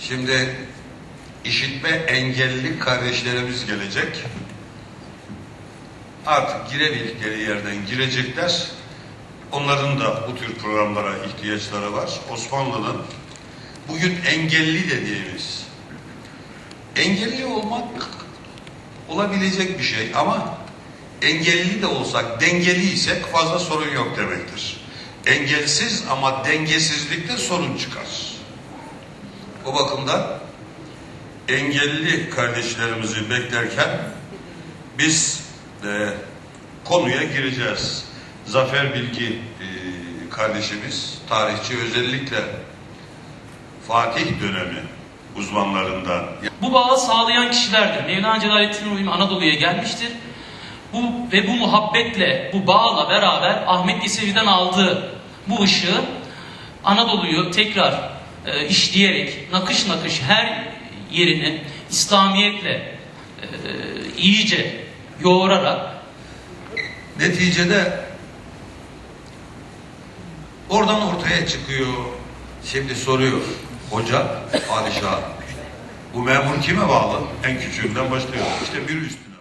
Şimdi işitme engelli kardeşlerimiz gelecek. Artık girebildikleri yerden girecekler. Onların da bu tür programlara ihtiyaçları var. Osmanlı'nın bugün engelli dediğimiz engelli olmak olabilecek bir şey ama engelli de olsak dengeliysek fazla sorun yok demektir. Engelsiz ama dengesizlikte sorun çıkar. O bakımdan engelli kardeşlerimizi beklerken biz de konuya gireceğiz. Zafer Bilgi e, kardeşimiz, tarihçi özellikle Fatih dönemi uzmanlarından. Bu bağı sağlayan kişilerdir. Mevlana Celaleddin Rumi Anadolu'ya gelmiştir. Bu ve bu muhabbetle, bu bağla beraber Ahmet Yesevi'den aldığı bu ışığı Anadolu'yu tekrar e, işleyerek, nakış nakış her yerini İslamiyetle e, iyice yoğurarak Neticede oradan ortaya çıkıyor. Şimdi soruyor. Hoca, padişah. Bu memur kime bağlı? En küçüğünden başlıyor. İşte bir üstüne.